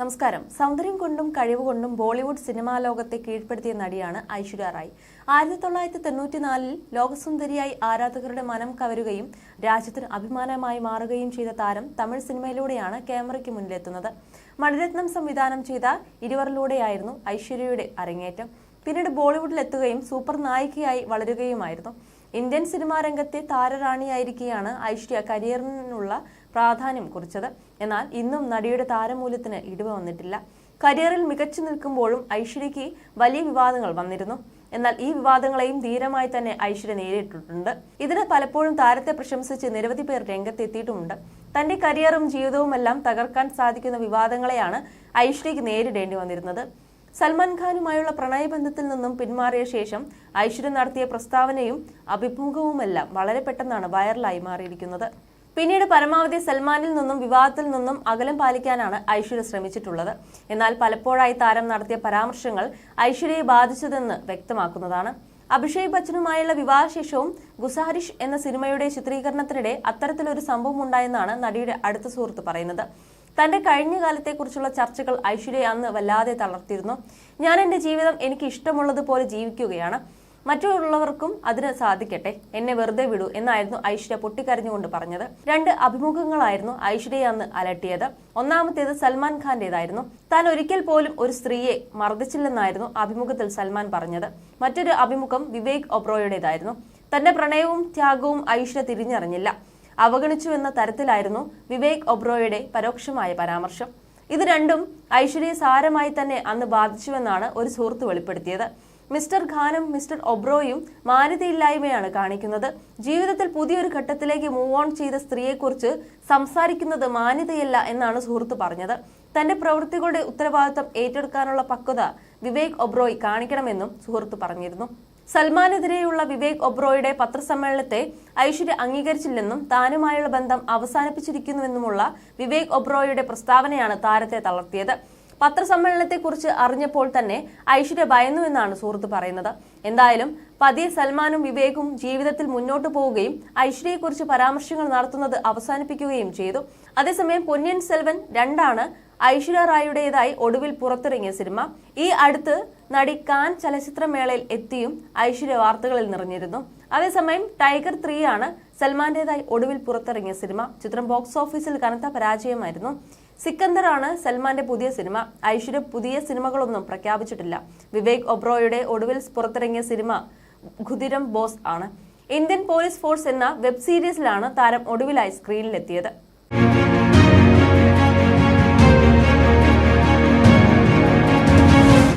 നമസ്കാരം. സൗന്ദര്യം കൊണ്ടും കഴിവ് കൊണ്ടും ബോളിവുഡ് സിനിമാ ലോകത്തെ കീഴ്പ്പെടുത്തിയ നടിയാണ് ഐശ്വര്യ റായ്. ആയിരത്തി തൊള്ളായിരത്തി തൊണ്ണൂറ്റിനാലിൽ ലോകസുന്ദരിയായി ആരാധകരുടെ മനം കവരുകയും രാജ്യത്തിന് അഭിമാനമായി മാറുകയും ചെയ്ത താരം തമിഴ് സിനിമയിലൂടെയാണ് ക്യാമറയ്ക്ക് മുന്നിലെത്തുന്നത്. മണിരത്നം സംവിധാനം ചെയ്ത ഇരുവറിലൂടെയായിരുന്നു ഐശ്വര്യയുടെ അരങ്ങേറ്റം. പിന്നീട് ബോളിവുഡിൽ എത്തുകയും സൂപ്പർ നായികയായി വളരുകയുമായിരുന്നു. ഇന്ത്യൻ സിനിമാ രംഗത്തെ താരറാണിയായിരിക്കെയാണ് ഐശ്വര്യ കരിയറിനുള്ള പ്രാധാന്യം കുറിച്ചത്. എന്നാൽ ഇന്നും നടിയുടെ താരമൂല്യത്തിന് ഇടിവ് വന്നിട്ടില്ല. കരിയറിൽ മികച്ചു നിൽക്കുമ്പോഴും ഐശ്വര്യയ്ക്ക് വലിയ വിവാദങ്ങൾ വന്നിരുന്നു. എന്നാൽ ഈ വിവാദങ്ങളെയും ധീരമായി തന്നെ ഐശ്വര്യ നേരിട്ടിട്ടുണ്ട്. ഇതിന് പലപ്പോഴും താരത്തെ പ്രശംസിച്ച് നിരവധി പേർ രംഗത്തെത്തിയിട്ടുമുണ്ട്. തന്റെ കരിയറും ജീവിതവുമെല്ലാം തകർക്കാൻ സാധിക്കുന്ന വിവാദങ്ങളെയാണ് ഐശ്വര്യയ്ക്ക് നേരിടേണ്ടി വന്നിരുന്നത്. സൽമാൻ ഖാനുമായുള്ള പ്രണയബന്ധത്തിൽ നിന്നും പിന്മാറിയ ശേഷം ഐശ്വര്യ നടത്തിയ പ്രസ്താവനയും അഭിമുഖവുമെല്ലാം വളരെ പെട്ടെന്നാണ് വൈറലായി മാറിയിരിക്കുന്നത്. പിന്നീട് പരമാവധി സൽമാനിൽ നിന്നും വിവാഹത്തിൽ നിന്നും അകലം പാലിക്കാനാണ് ഐശ്വര്യ ശ്രമിച്ചിട്ടുള്ളത്. എന്നാൽ പലപ്പോഴായി താരം നടത്തിയ പരാമർശങ്ങൾ ഐശ്വര്യയെ ബാധിച്ചതെന്ന് വ്യക്തമാക്കുന്നതാണ്. അഭിഷേക് ബച്ചനുമായുള്ള വിവാഹശേഷവും ഗുസാരിഷ് എന്ന സിനിമയുടെ ചിത്രീകരണത്തിനിടെ അത്തരത്തിലൊരു സംഭവം ഉണ്ടായെന്നാണ് നടിയുടെ അടുത്ത സുഹൃത്ത് പറയുന്നത്. തന്റെ കഴിഞ്ഞ കാലത്തെക്കുറിച്ചുള്ള ചർച്ചകൾ ഐശ്വര്യ അന്ന് വല്ലാതെ തളർത്തിയിരുന്നു. ഞാൻ എന്റെ ജീവിതം എനിക്ക് ഇഷ്ടമുള്ളതുപോലെ ജീവിക്കുകയാണ്. മറ്റുള്ളവർക്കും അതിന് സാധിക്കട്ടെ. എന്നെ വെറുതെ വിടൂ എന്നായിരുന്നു ഐശ്വര്യ പൊട്ടിക്കരഞ്ഞുകൊണ്ട് പറഞ്ഞത്. രണ്ട് അഭിമുഖങ്ങളായിരുന്നു ഐശ്വര്യ അന്ന് അലട്ടിയത്. ഒന്നാമത്തേത് സൽമാൻ ഖാന്റേതായിരുന്നു. താൻ ഒരിക്കൽ പോലും ഒരു സ്ത്രീയെ മർദ്ദിച്ചില്ലെന്നായിരുന്നു അഭിമുഖത്തിൽ സൽമാൻ പറഞ്ഞത്. മറ്റൊരു അഭിമുഖം വിവേക് ഒബ്രോയുടേതായിരുന്നു തന്റെ പ്രണയവും ത്യാഗവും ഐശ്വര്യ തിരിഞ്ഞറിഞ്ഞില്ല. അവഗണിച്ചു എന്ന തരത്തിലായിരുന്നു വിവേക് ഒബ്രോയുടെ പരോക്ഷമായ പരാമർശം. ഇത് രണ്ടും ഐശ്വര്യയെ സാരമായി തന്നെ അന്ന് ബാധിച്ചുവെന്നാണ് ഒരു സുഹൃത്ത് വെളിപ്പെടുത്തിയത്. മിസ്റ്റർ ഖാനും മിസ്റ്റർ ഒബ്രോയും മാന്യതയില്ലായ്മയാണ് കാണിക്കുന്നത്. ജീവിതത്തിൽ പുതിയൊരു ഘട്ടത്തിലേക്ക് മൂവ് ഓൺ ചെയ്ത സ്ത്രീയെക്കുറിച്ച് സംസാരിക്കുന്നത് മാന്യതയല്ല എന്നാണ് സുഹൃത്ത് പറഞ്ഞത്. തന്റെ പ്രവൃത്തികളുടെ ഉത്തരവാദിത്തം ഏറ്റെടുക്കാനുള്ള പക്വത വിവേക് ഒബ്രോയ് കാണിക്കണമെന്നും സുഹൃത്ത് പറഞ്ഞിരുന്നു. സൽമാനെതിരെയുള്ള വിവേക് ഒബ്രോയുടെ പത്രസമ്മേളനത്തെ ഐശ്വര്യ അംഗീകരിച്ചില്ലെന്നും താനുമായുള്ള ബന്ധം അവസാനിപ്പിച്ചിരിക്കുന്നുവെന്നുമുള്ള വിവേക് ഒബ്രോയുടെ പ്രസ്താവനയാണ് താരത്തെ തളർത്തിയത്. പത്രസമ്മേളനത്തെക്കുറിച്ച് അറിഞ്ഞപ്പോൾ തന്നെ ഐശ്വര്യ ഭയന്നുവെന്നാണ് സുഹൃത്ത് പറയുന്നത്. എന്തായാലും പതിയെ സൽമാനും വിവേകും ജീവിതത്തിൽ മുന്നോട്ട് പോവുകയും ഐശ്വര്യയെക്കുറിച്ച് പരാമർശങ്ങൾ നടത്തുന്നത് അവസാനിപ്പിക്കുകയും ചെയ്തു. അതേസമയം പൊന്നിയൻ സെൽവൻ രണ്ടാണ് ഐശ്വര്യ റായുടേതായി ഒടുവിൽ പുറത്തിറങ്ങിയ സിനിമ. ഈ അടുത്ത് നടി കാൻ ചലച്ചിത്രമേളയിൽ എത്തിയും ഐശ്വര്യ വാർത്തകളിൽ നിറഞ്ഞിരുന്നു. അതേസമയം ടൈഗർ ത്രീ ആണ് സൽമാന്റേതായി ഒടുവിൽ പുറത്തിറങ്ങിയ സിനിമ. ചിത്രം ബോക്സ് ഓഫീസിൽ കനത്ത പരാജയമായിരുന്നു. സിക്കന്ദർ ആണ് സൽമാന്റെ പുതിയ സിനിമ. ഐശ്വര്യ പുതിയ സിനിമകളൊന്നും പ്രഖ്യാപിച്ചിട്ടില്ല. വിവേക് ഒബ്രോയുടെ ഒടുവിൽ പുറത്തിറങ്ങിയ സിനിമ ഖുദിരം ബോസ് ആണ്. ഇന്ത്യൻ പോലീസ് ഫോഴ്സ് എന്ന വെബ് സീരീസിലാണ് താരം ഒടുവിലായി സ്ക്രീനിലെത്തിയത്.